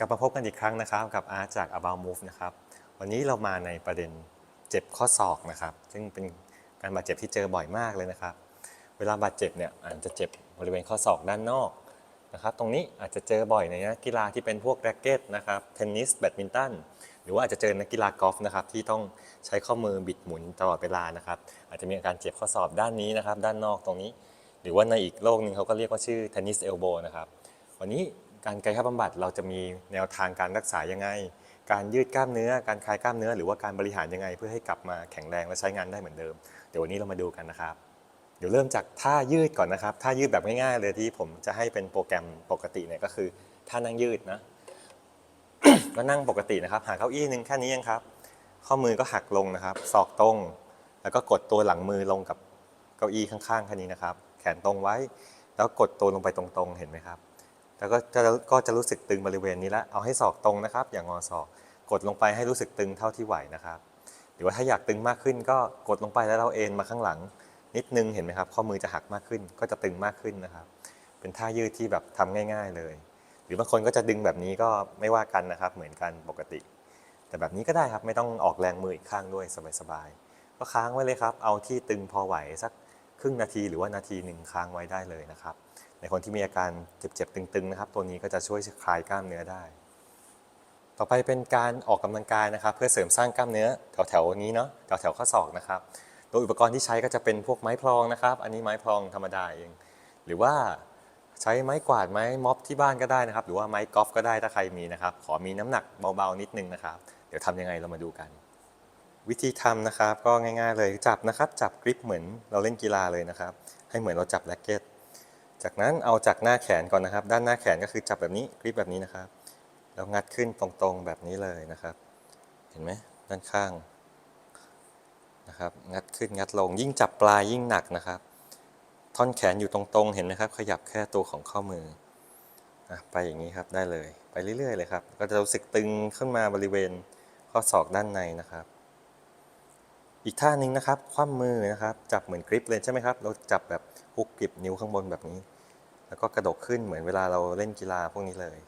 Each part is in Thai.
กลับมาพบกันอีกครั้งนะครับ กับอาร์ตจาก About Move นะครับ วันนี้เรามาในประเด็นเจ็บข้อศอกนะครับ ซึ่งเป็นการบาดเจ็บที่เจอบ่อยมากเลยนะครับ เวลาบาดเจ็บเนี่ยอาจจะเจ็บบริเวณข้อศอกด้านนอกนะครับ ตรงนี้อาจจะเจอบ่อยในนักกีฬาที่เป็นพวกแร็กเก็ตนะครับเทนนิสแบดมินตันหรือว่าอาจจะเจอนักกีฬากอล์ฟนะครับที่ต้องใช้ข้อมือบิดหมุนตลอดเวลานะครับ อาจจะมีอาการเจ็บข้อศอกด้านนี้นะครับ ด้านนอกตรงนี้ หรือว่าในอีกโรคหนึ่งเขาก็เรียกว่าชื่อเทนนิสเอลโบนะครับวันนี้ การกายภาพบำบัดเราจะมีแนวทางการรักษายังไง การยืดกล้ามเนื้อ การคลายกล้ามเนื้อ หรือว่าการบริหารยังไง เพื่อให้กลับมาแข็งแรงและใช้งานได้เหมือนเดิม เดี๋ยววันนี้เรามาดูกันนะครับ เดี๋ยวเริ่มจากท่ายืดก่อนนะครับ ท่ายืดแบบง่ายๆเลยที่ผมจะให้เป็นโปรแกรมปกติเนี่ยก็คือท่านั่งยืดนะ ก็นั่งปกตินะครับ หาเก้าอี้หนึ่งแค่นี้เองครับ ข้อมือก็หักลงนะครับ ศอกตรง แล้วก็กดตัวหลังมือลงกับเก้าอี้ข้างๆแค่นี้นะครับ แขนตรงไว้ แล้วกดตัวลงไปตรงๆ เห็นไหมครับ แล้วก็จะก็จะรู้สึกตึงบริเวณนี้แล้วเอาให้ศอกตรงนะครับ อย่างงอศอกกดลงไปให้รู้สึกตึงเท่าที่ไหวนะครับ หรือว่าถ้าอยากตึงมากขึ้นก็กดลงไปแล้วเราเอนมาข้างหลัง นิดนึงเห็นไหมครับข้อมือจะหักมากขึ้น ก็จะตึงมากขึ้นนะครับ เป็นท่ายืดที่แบบทำง่าย ๆเลย หรือบางคนก็จะดึงแบบนี้ก็ไม่ว่ากันนะครับ เหมือนกันปกติ แต่แบบนี้ก็ได้ครับไม่ต้องออกแรงมืออีกข้างด้วยสบายๆก็ค้างไว้เลยครับ เอาที่ตึงพอไหวสักครึ่งนาทีหรือว่านาทีหนึ่งค้างไว้ได้เลยนะครับ ในคนที่มีอาการเจ็บๆตึงๆนะครับ ตัวนี้ก็จะช่วยคลายกล้ามเนื้อได้ ต่อไปเป็นการออกกำลังกายนะครับ เพื่อเสริมสร้างกล้ามเนื้อแถวๆนี้เนาะแถวๆข้อศอกนะครับโดยอุปกรณ์ที่ใช้ก็จะเป็นพวกไม้พลองนะครับ อันนี้ไม้พลองธรรมดาเอง หรือว่าใช้ไม้กวาดไม้ม็อบที่บ้านก็ได้นะครับ หรือว่าไม้กอล์ฟก็ได้ถ้าใครมีนะครับ ขอมีน้ำหนักเบาๆนิดนึงนะครับ เดี๋ยวทำยังไงเรามาดูกัน วิธีทำนะครับก็ง่าย ๆ เลยจับนะครับ จับกริปเหมือนเราเล่นกีฬาเลยนะครับ ให้เหมือนเราจับแร็กเก็ต จากนั้นเอาจากหน้าแขนก่อนนะครับ ด้านหน้าแขนก็คือจับแบบนี้กริปแบบนี้นะครับ แล้วงัดขึ้นตรงๆแบบนี้เลยนะครับ เห็นไหมด้านข้างนะครับ งัดขึ้นงัดลง ยิ่งจับปลายยิ่งหนักนะครับ ท่อนแขนอยู่ตรงๆ เห็นไหมครับ ขยับแค่ตัวของข้อมืออไปอย่างนี้ครับได้เลยไปเรื่อยๆเลยครับ ก็จะรู้สึกตึงขึ้นมาบริเวณข้อศอกด้านในนะครับ อีกท่าหนึ่งนะครับ คว่ำมือนะครับ จับเหมือนกริปเลยใช่ไหมครับ เราจับแบบฮุกกริปนิ้วข้างบนแบบนี้ แล้วก็กระดกขึ้นเหมือนเวลาเราเล่นกีฬาพวกนี้เลย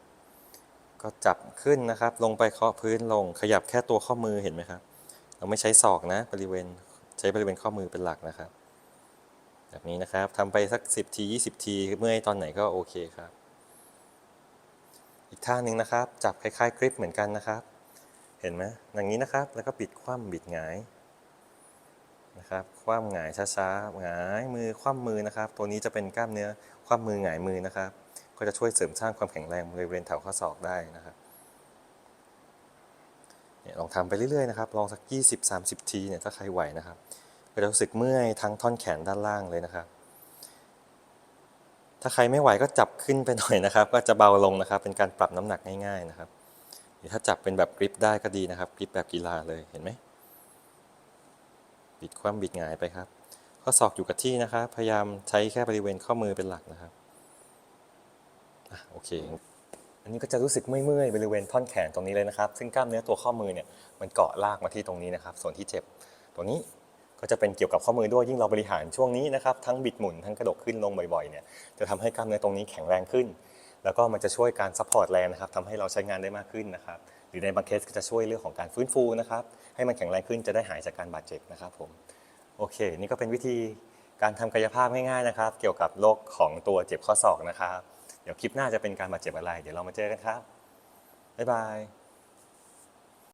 ก็จับขึ้นนะครับ ลงไปเคาะพื้นลง ขยับแค่ตัวข้อมือเห็นไหมครับ เราไม่ใช้ศอกนะ บริเวณใช้บริเวณข้อมือเป็นหลักนะครับ แบบนี้นะครับทำไปสัก 10 ที 20 ที เมื่อยตอนไหนก็โอเคครับ อีกท่าหนึ่งนะครับ จับคล้ายๆ กริปเหมือนกันนะครับ เห็นไหมอย่างนี้นะครับ แล้วก็ปิดคว่ำบิดหงาย นะครับ คว่ำหงายช้าๆ หงายมือคว่ำมือนะครับ ตัวนี้จะเป็นกล้ามเนื้อคว่ำมือหงายมือนะครับ ก็จะช่วยเสริมสร้างความแข็งแรงบริเวณแถวข้อศอกได้นะครับเนี่ยลองทำไปเรื่อยๆนะครับ ลองสัก 20-30 ทีเนี่ยถ้าใครไหวนะครับ ก็จะรู้สึกเมื่อยทั้งท่อนแขนด้านล่างเลยนะครับ ถ้าใครไม่ไหวก็จับขึ้นไปหน่อยนะครับ ก็จะเบาลงนะครับ เป็นการปรับน้ำหนักง่าย ๆนะครับหรือถ้าจับเป็นแบบกริปได้ก็ดีนะครับ กริปแบบกีฬาเลย เห็นไหม บิดคว่ำบิดหงายไปครับ ข้อศอกอยู่กับที่นะครับ พยายามใช้แค่บริเวณข้อมือเป็นหลักนะครับอะโอเค อันนี้ก็จะรู้สึกเมื่อยๆบริเวณท่อนแขนตรงนี้เลยนะครับ ซึ่งกล้ามเนื้อตัวข้อมือเนี่ยมันเกาะลากมาที่ตรงนี้นะครับ ส่วนที่เจ็บตัวนี้ก็จะเป็นเกี่ยวกับข้อมือด้วยยิ่งเราบริหารช่วงนี้นะครับทั้งบิดหมุนทั้งกระดกขึ้นลงบ่อยๆเนี่ยจะทำให้กล้ามเนื้อตรงนี้แข็งแรงขึ้น แล้วก็มันจะช่วยการซัพพอร์ตแรงนะครับทำให้เราใช้งานได้มากขึ้นนะครับ หรือในบางเคสก็จะช่วยเรื่องของการฟื้นฟูนะครับ ให้มันแข็งแรงขึ้นจะได้หายจากการบาดเจ็บนะครับผม โอเค นี่ก็เป็นวิธีการทำกายภาพง่ายๆนะครับ เกี่ยวกับโรคของตัวเจ็บข้อศอกนะครับ เดี๋ยวคลิปหน้าจะเป็นการบาดเจ็บอะไร เดี๋ยวเรามาเจอกันครับ บ๊ายบาย